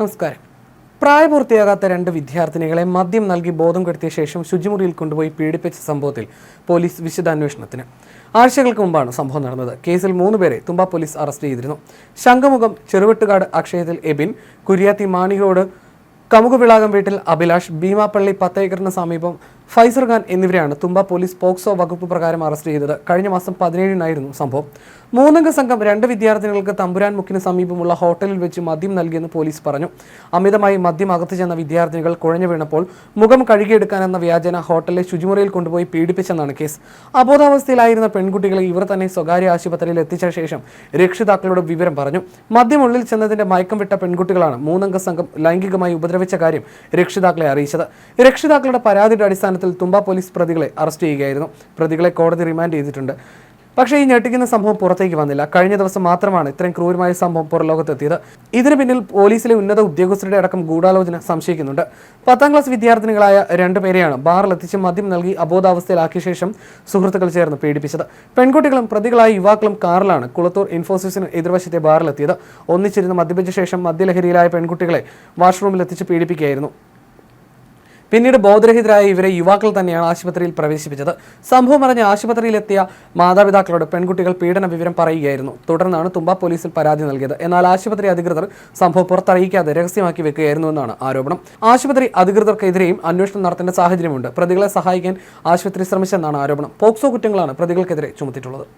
നമസ്കാരം. പ്രായപൂർത്തിയാകാത്ത രണ്ട് വിദ്യാർത്ഥിനികളെ മദ്യം നൽകി ബോധം കെടുത്തിയ ശേഷം ശുചിമുറിയിൽ കൊണ്ടുപോയി പീഡിപ്പിച്ച സംഭവത്തിൽ പോലീസ് വിശദാന്വേഷണത്തിന്. ആഴ്ചകൾക്ക് മുമ്പാണ് സംഭവം നടന്നത്. കേസിൽ മൂന്ന് പേരെ തുമ്പ പോലീസ് അറസ്റ്റ് ചെയ്തിരുന്നു. ശംഖമുഖം ചെറുവെട്ടുകാട് അക്ഷയത്തിൽ എബിൻ കുര്യാത്തി മാണികോട് കമുകുവിളാകം വീട്ടിൽ അഭിലാഷ് ഭീമാപ്പള്ളി പത്തേക്കറിന് സമീപം ഫൈസർ ഖാൻ എന്നിവരെയാണ് തുമ്പ പോലീസ് പോക്സോ വകുപ്പ് പ്രകാരം അറസ്റ്റ് ചെയ്തത്. കഴിഞ്ഞ മാസം പതിനേഴിനായിരുന്നു സംഭവം. മൂന്നംഗ സംഘം രണ്ട് വിദ്യാർത്ഥിനികൾക്ക് തമ്പുരാൻ മുക്കിന് സമീപമുള്ള ഹോട്ടലിൽ വെച്ച് മദ്യം നൽകിയെന്ന് പോലീസ് പറഞ്ഞു. അമിതമായി മദ്യം അകത്തു ചെന്ന വിദ്യാർത്ഥിനികൾ കുഴഞ്ഞു വീണപ്പോൾ മുഖം കഴുകിയെടുക്കാനെന്ന വ്യാജന ഹോട്ടലിലെ ശുചിമുറിയിൽ കൊണ്ടുപോയി പീഡിപ്പിച്ചെന്നാണ് കേസ്. അബോധാവസ്ഥയിലായിരുന്ന പെൺകുട്ടികളെ ഇവർ തന്നെ സ്വകാര്യ ആശുപത്രിയിൽ എത്തിച്ച ശേഷം രക്ഷിതാക്കളോട് വിവരം പറഞ്ഞു. മദ്യം ഉള്ളിൽ ചെന്നതിന്റെ മയക്കം വിട്ട പെൺകുട്ടികളാണ് മൂന്നംഗ സംഘം ലൈംഗികമായി ഉപദ്രവിച്ച കാര്യം രക്ഷിതാക്കളെ അറിയിച്ചത്. രക്ഷിതാക്കളുടെ പരാതിയുടെ അടിസ്ഥാനത്തിൽ തുമ്പ പോലീസ് പ്രതികളെ അറസ്റ്റ് ചെയ്യുകയായിരുന്നു. പ്രതികളെ കോടതി റിമാൻഡ് ചെയ്തിട്ടുണ്ട്. പക്ഷേ ഈ ഞെട്ടിക്കുന്ന സംഭവം പുറത്തേക്ക് വന്നില്ല. കഴിഞ്ഞ ദിവസം മാത്രമാണ് ഇത്രയും ക്രൂരമായ സംഭവം പുറലോകത്തെത്തിയത്. ഇതിനു പിന്നിൽ പോലീസിലെ ഉന്നത ഉദ്യോഗസ്ഥരുടെ അടക്കം ഗൂഢാലോചന സംശയിക്കുന്നുണ്ട്. പത്താം ക്ലാസ് വിദ്യാർത്ഥിനികളായ രണ്ടുപേരെയാണ് ബാറിലെത്തിച്ച് മദ്യം നൽകി അബോധാവസ്ഥയിലാക്കിയ ശേഷം സുഹൃത്തുക്കൾ ചേർന്ന് പീഡിപ്പിച്ചത്. പെൺകുട്ടികളും പ്രതികളായ യുവാക്കളും കാറിലാണ് കുളത്തൂർ ഇൻഫോസിസിന് എതിർവശത്തെ ബാറിലെത്തിയത്. ഒന്നിച്ചിരുന്ന് മദ്യപിച്ച ശേഷം മദ്യലഹരിയിലായ പെൺകുട്ടികളെ വാഷ്റൂമിലെത്തിച്ച് പീഡിപ്പിക്കുകയായിരുന്നു. പിന്നീട് ബോധരഹിതരായ ഇവരെ യുവാക്കൾ തന്നെയാണ് ആശുപത്രിയിൽ പ്രവേശിപ്പിച്ചത്. സംഭവം അറിഞ്ഞ് ആശുപത്രിയിലെത്തിയ മാതാപിതാക്കളോട് പെൺകുട്ടികൾ പീഡന വിവരം പറയുകയായിരുന്നു. തുടർന്നാണ് തുമ്പ പോലീസിൽ പരാതി നൽകിയത്. എന്നാൽ ആശുപത്രി അധികൃതർ സംഭവം പുറത്തറിയിക്കാതെ രഹസ്യമാക്കി വെക്കുകയായിരുന്നു എന്നാണ് ആരോപണം. ആശുപത്രി അധികൃതർക്കെതിരെയും അന്വേഷണം നടത്തേണ്ട സാഹചര്യമുണ്ട്. പ്രതികളെ സഹായിക്കാൻ ആശുപത്രി ശ്രമിച്ചെന്നാണ് ആരോപണം. പോക്സോ കുറ്റങ്ങളാണ് പ്രതികൾക്കെതിരെ ചുമത്തിയിട്ടുള്ളത്.